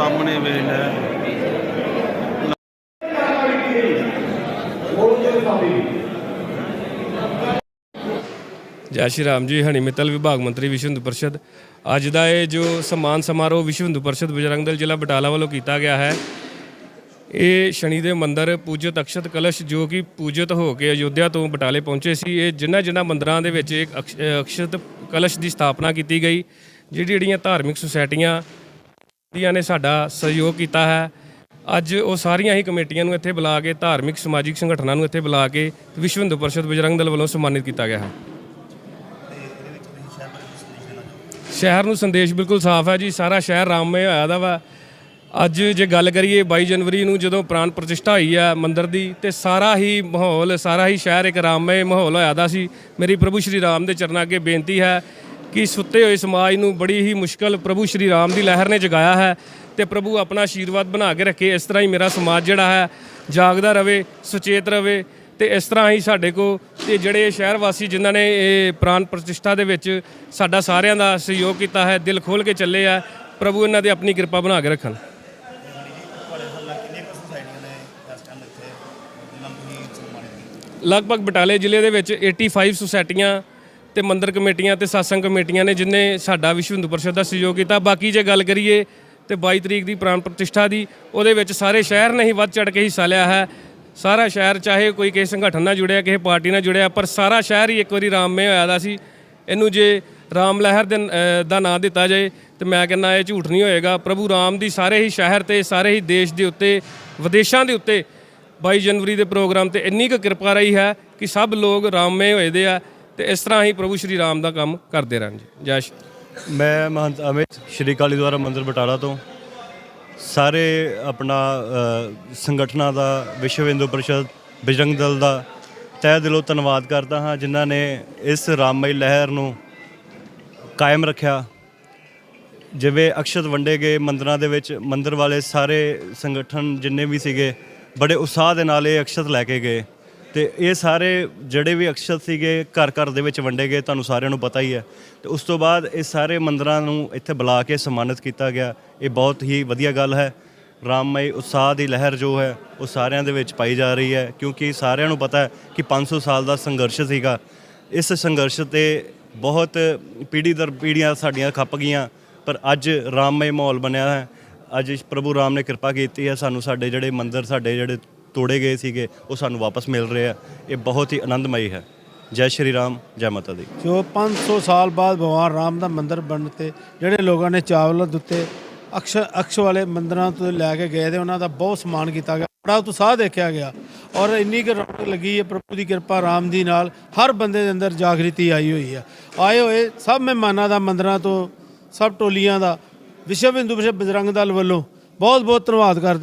ਸਾਹਮਣੇ ਵੇਖ ਲੈ। ਜੈ ਸ਼੍ਰੀ ਰਾਮ ਜੀ, ਹਣੀ ਮਿੱਤਲ ਵਿਭਾਗ ਮੰਤਰੀ ਵਿਸ਼ਵ ਹਿੰਦੂ ਪਰਿਸ਼ਦ। ਅੱਜ ਦਾ ਇਹ ਜੋ ਸਨਮਾਨ ਸਮਾਰੋਹ ਵਿਸ਼ਵ ਹਿੰਦੂ ਪਰਿਸ਼ਦ ਬਜਰੰਗ ਦਲ ਜ਼ਿਲ੍ਹਾ ਬਟਾਲਾ ਵੱਲੋਂ ਕੀਤਾ ਗਿਆ ਹੈ, ਇਹ ਸ਼ਨੀ ਦੇ ਮੰਦਰ ਪੂਜਿਤ ਅਕਸ਼ਤ ਕਲਸ਼ ਜੋ ਕਿ ਪੂਜਿਤ ਹੋ ਕੇ ਅਯੋਧਿਆ ਤੋਂ ਬਟਾਲੇ ਪਹੁੰਚੇ ਸੀ। ਇਹ ਜਿਨ੍ਹਾਂ ਜਿਨ੍ਹਾਂ ਮੰਦਰਾਂ ਦੇ ਵਿੱਚ ਇੱਕ ਅਕਸ਼- ਅਕਸ਼ਤ ਕਲਸ਼ ਦੀ ਸਥਾਪਨਾ ਕੀਤੀ ਗਈ ਜਿਹੜੀ ਜਿਹੜੀਆਂ ਧਾਰਮਿਕ ਸੁਸਾਇਟੀਆਂ ਦੀਆਂ ਨੇ ਸਾਡਾ ਸਹਿਯੋਗ ਕੀਤਾ ਹੈ। ਅੱਜ ਉਹ ਸਾਰੀਆਂ ਹੀ ਕਮੇਟੀਆਂ ਨੂੰ ਇੱਥੇ ਬੁਲਾ ਕੇ ਧਾਰਮਿਕ ਸਮਾਜਿਕ ਸੰਗਠਨਾਂ ਨੂੰ ਇੱਥੇ ਬੁਲਾ ਕੇ ਵਿਸ਼ਵ ਹਿੰਦੂ ਪਰਿਸ਼ਦ ਬਜਰੰਗ ਦਲ ਵੱਲੋਂ ਸਨਮਾਨਿਤ ਕੀਤਾ ਗਿਆ ਹੈ। ਸ਼ਹਿਰ ਨੂੰ ਸੰਦੇਸ਼ ਬਿਲਕੁਲ ਸਾਫ਼ ਹੈ ਜੀ, ਸਾਰਾ ਸ਼ਹਿਰ ਰਾਮਮय ਹੋਇਆ ਦਾ ਵਾ। ਅੱਜ ਜੇ ਗੱਲ ਕਰੀਏ 22 ਜਨਵਰੀ ਨੂੰ ਜਦੋਂ ਪ੍ਰਾਨ ਪ੍ਰਤਿਸ਼ਠਾ ਹੋਈ ਹੈ ਮੰਦਿਰ ਦੀ, ਤੇ ਸਾਰਾ ਹੀ ਮਾਹੌਲ, ਸਾਰਾ ਹੀ ਸ਼ਹਿਰ ਇੱਕ ਰਾਮਮय ਮਾਹੌਲ ਹੋਇਆ ਦਾ ਸੀ। ਮੇਰੀ ਪ੍ਰਭੂ ਸ਼੍ਰੀ ਰਾਮ ਦੇ ਚਰਨਾਂ ਅੱਗੇ ਬੇਨਤੀ ਹੈ ਕਿ ਸੁੱਤੇ ਹੋਏ ਸਮਾਜ ਨੂੰ ਬੜੀ ਹੀ ਮੁਸ਼ਕਲ ਪ੍ਰਭੂ ਸ਼੍ਰੀ ਰਾਮ ਦੀ ਲਹਿਰ ਨੇ ਜਗਾਇਆ ਹੈ ਤੇ ਪ੍ਰਭੂ ਆਪਣਾ ਆਸ਼ੀਰਵਾਦ ਬਣਾ ਕੇ ਰੱਖੇ, ਇਸ ਤਰ੍ਹਾਂ ਹੀ ਮੇਰਾ ਸਮਾਜ ਜਿਹੜਾ ਹੈ ਜਾਗਦਾ ਰਵੇ, ਸੁਚੇਤ ਰਵੇ ਤੇ ਇਸ ਤਰ੍ਹਾਂ ਹੀ ਸਾਡੇ ਕੋ ਤੇ ਜਿਹੜੇ ਸ਼ਹਿਰ ਵਾਸੀ ਜਿਨ੍ਹਾਂ ਨੇ ਇਹ ਪ੍ਰਾਨ ਪ੍ਰਤਿਸ਼ਠਾ ਦੇ ਵਿੱਚ ਸਾਡਾ ਸਾਰਿਆਂ ਦਾ ਸਹਿਯੋਗ ਕੀਤਾ ਹੈ, ਦਿਲ ਖੋਲ ਕੇ ਚੱਲੇ ਆ, ਪ੍ਰਭੂ ਇਹਨਾਂ ਦੇ ਆਪਣੀ ਕਿਰਪਾ ਬਣਾ ਕੇ ਰੱਖਣ। ਲਗਭਗ ਬਟਾਲੇ ਜ਼ਿਲ੍ਹੇ ਦੇ ਵਿੱਚ 85 ਸੁਸਾਇਟੀਆਂ ਤੇ ਮੰਦਰ ਕਮੇਟੀਆਂ ਤੇ satsang ਕਮੇਟੀਆਂ ਨੇ ਜਿਨ੍ਹਾਂ ਸਾਡਾ ਵਿਸ਼ਵ ਹਿੰਦੂ ਪਰਿਸ਼ਦ ਦਾ ਸਹਿਯੋਗ ਕੀਤਾ। ਬਾਕੀ ਜੇ ਗੱਲ ਕਰੀਏ ਤੇ 22 ਤਰੀਕ ਦੀ ਪ੍ਰਾਣ ਪ੍ਰਤਿਸ਼ਠਾ ਦੀ, ਉਹਦੇ ਵਿੱਚ ਸਾਰੇ ਸ਼ਹਿਰ ਨੇ ਹੀ ਵੱਧ ਚੜ ਕੇ ਹਿੱਸਾ ਲਿਆ ਹੈ। ਸਾਰਾ ਸ਼ਹਿਰ ਚਾਹੇ ਕੋਈ ਕਿਸੇ ਸੰਗਠਨ ਨਾਲ ਜੁੜਿਆ, ਕਿਸੇ ਪਾਰਟੀ ਨਾਲ ਜੁੜਿਆ, ਪਰ ਸਾਰਾ ਸ਼ਹਿਰ ਹੀ ਇੱਕ ਵਾਰੀ ਰਾਮਮੇ ਹੋਇਆ ਦਾ ਸੀ। ਇਹਨੂੰ ਜੇ ਰਾਮ ਲਹਿਰ ਦੇ ਦਾ ਨਾਂ ਦਿੱਤਾ ਜਾਏ, ਤੇ ਮੈਂ ਕਹਿੰਦਾ ਇਹ ਝੂਠ ਨਹੀਂ ਹੋਏਗਾ। ਪ੍ਰਭੂ ਰਾਮ ਦੀ ਸਾਰੇ ਹੀ ਸ਼ਹਿਰ ਤੇ, ਸਾਰੇ ਹੀ ਦੇਸ਼ ਦੇ ਉੱਤੇ, ਵਿਦੇਸ਼ਾਂ ਦੇ ਉੱਤੇ 22 ਜਨਵਰੀ ਦੇ ਪ੍ਰੋਗਰਾਮ ਤੇ ਇੰਨੀ ਕੁ ਕਿਰਪਾ ਰਹੀ ਹੈ ਕਿ ਸਭ ਲੋਕ ਰਾਮਮੇ ਹੋਏ ਦੇ ਆ। ਤੇ ਇਸ ਤਰ੍ਹਾਂ ਹੀ ਪ੍ਰਭੂ ਸ਼੍ਰੀ ਰਾਮ ਦਾ ਕੰਮ ਕਰਦੇ ਰਹਿਣ ਜੀ। ਜੈ ਮੈਂ ਮਹੰਤ ਅਮਿਤ, ਸ਼੍ਰੀ ਕਾਲੀ ਦੁਆਰਾ ਮੰਦਿਰ ਬਟਾਲਾ ਤੋਂ। ਸਾਰੇ ਆਪਣਾ ਸੰਗਠਨਾਂ ਦਾ, ਵਿਸ਼ਵ ਹਿੰਦੂ ਪਰਿਸ਼ਦ, ਬਜਰੰਗ ਦਲ ਦਾ ਤਹਿ ਦਿਲੋਂ ਧੰਨਵਾਦ ਕਰਦਾ ਹਾਂ, ਜਿਨ੍ਹਾਂ ਨੇ ਇਸ ਰਾਮਮਈ ਲਹਿਰ ਨੂੰ ਕਾਇਮ ਰੱਖਿਆ। ਜਿਵੇਂ ਅਕਸ਼ਤ ਵੰਡੇ ਗਏ ਮੰਦਰਾਂ ਦੇ ਵਿੱਚ, ਮੰਦਰ ਵਾਲੇ ਸਾਰੇ ਸੰਗਠਨ ਜਿੰਨੇ ਵੀ ਸੀਗੇ, ਬੜੇ ਉਤਸ਼ਾਹ ਦੇ ਨਾਲ ਇਹ ਅਕਸ਼ਤ ਲੈ ਕੇ ਗਏ। ਤੇ ਇਹ ਸਾਰੇ ਜਿਹੜੇ ਵੀ ਅਕਸ਼ਰ ਸੀਗੇ, ਘਰ ਘਰ ਦੇ ਵਿੱਚ ਵੰਡੇ ਗਏ, ਤੁਹਾਨੂੰ ਸਾਰਿਆਂ ਨੂੰ ਪਤਾ ਹੀ ਹੈ। ਤੇ ਉਸ ਤੋਂ ਬਾਅਦ ਇਹ ਸਾਰੇ ਮੰਦਰਾਂ ਨੂੰ ਇੱਥੇ ਬੁਲਾ ਕੇ ਸਨਮਾਨਿਤ ਕੀਤਾ ਗਿਆ। ਇਹ ਬਹੁਤ ਹੀ ਵਧੀਆ ਗੱਲ ਹੈ। ਰਾਮਮਈ ਉਤਸ਼ਾਹ ਦੀ ਲਹਿਰ ਜੋ ਹੈ, ਉਹ ਸਾਰਿਆਂ ਦੇ ਵਿੱਚ ਪਾਈ ਜਾ ਰਹੀ ਹੈ, ਕਿਉਂਕਿ ਸਾਰਿਆਂ ਨੂੰ ਪਤਾ ਹੈ ਕਿ 500 ਸਾਲ ਦਾ ਸੰਘਰਸ਼ ਸੀਗਾ। ਇਸ ਸੰਘਰਸ਼ ਤੇ ਬਹੁਤ ਪੀੜ੍ਹੀ ਦਰ ਪੀੜ੍ਹੀਆਂ ਸਾਡੀਆਂ ਖੱਪ ਗਈਆਂ, ਪਰ ਅੱਜ ਰਾਮਮਈ ਮਾਹੌਲ ਬਣਿਆ ਹੈ। ਅੱਜ ਪ੍ਰਭੂ ਰਾਮ ਨੇ ਕਿਰਪਾ ਕੀਤੀ ਹੈ, ਸਾਨੂੰ ਸਾਡੇ ਜਿਹੜੇ ਮੰਦਰ, ਸਾਡੇ ਜਿਹੜੇ ਤੋੜੇ ਗਏ ਸੀਗੇ, ਉਹ ਸਾਨੂੰ ਵਾਪਸ ਮਿਲ ਰਹੇ ਆ। ਇਹ ਬਹੁਤ ਹੀ ਆਨੰਦਮਈ ਹੈ। ਜੈ ਸ਼੍ਰੀ ਰਾਮ, ਜੈ ਮਾਤਾ ਦੀ। ਜੋ 500 ਸਾਲ ਬਾਅਦ ਭਗਵਾਨ ਰਾਮ ਦਾ ਮੰਦਿਰ ਬਣਨ ਤੇ ਜਿਹੜੇ ਲੋਕਾਂ ਨੇ ਚਾਵਲ ਦਿੱਤੇ ਅਕਸ਼ ਅਕਸ਼ ਵਾਲੇ ਮੰਦਰਾਂ ਤੋਂ ਲੈ ਕੇ ਗਏ ਤੇ ਉਹਨਾਂ ਦਾ ਬਹੁਤ ਸਨਮਾਨ ਕੀਤਾ ਗਿਆ। ਬੜਾ ਉਤਸ਼ਾਹ ਦੇਖਿਆ ਗਿਆ। ਔਰ ਇੰਨੀ ਕੁ ਰੌਣਕ ਲੱਗੀ ਹੈ, ਪ੍ਰਭੂ ਦੀ ਕਿਰਪਾ ਰਾਮ ਦੀ ਨਾਲ ਹਰ ਬੰਦੇ ਦੇ ਅੰਦਰ ਜਾਗ੍ਰਿਤੀ ਆਈ ਹੋਈ ਹੈ। ਆਏ ਹੋਏ ਸਭ ਮਹਿਮਾਨਾਂ ਦਾ ਮੰਦਰਾਂ ਤੋਂ, ਸਭ ਟੋਲੀਆਂ ਦਾ, ਵਿਸ਼ਵ ਹਿੰਦੂ ਵਿਸ਼ਵ ਬਜਰੰਗ ਦਲ ਵੱਲੋਂ ਬਹੁਤ ਬਹੁਤ ਧੰਨਵਾਦ ਕਰਦੇ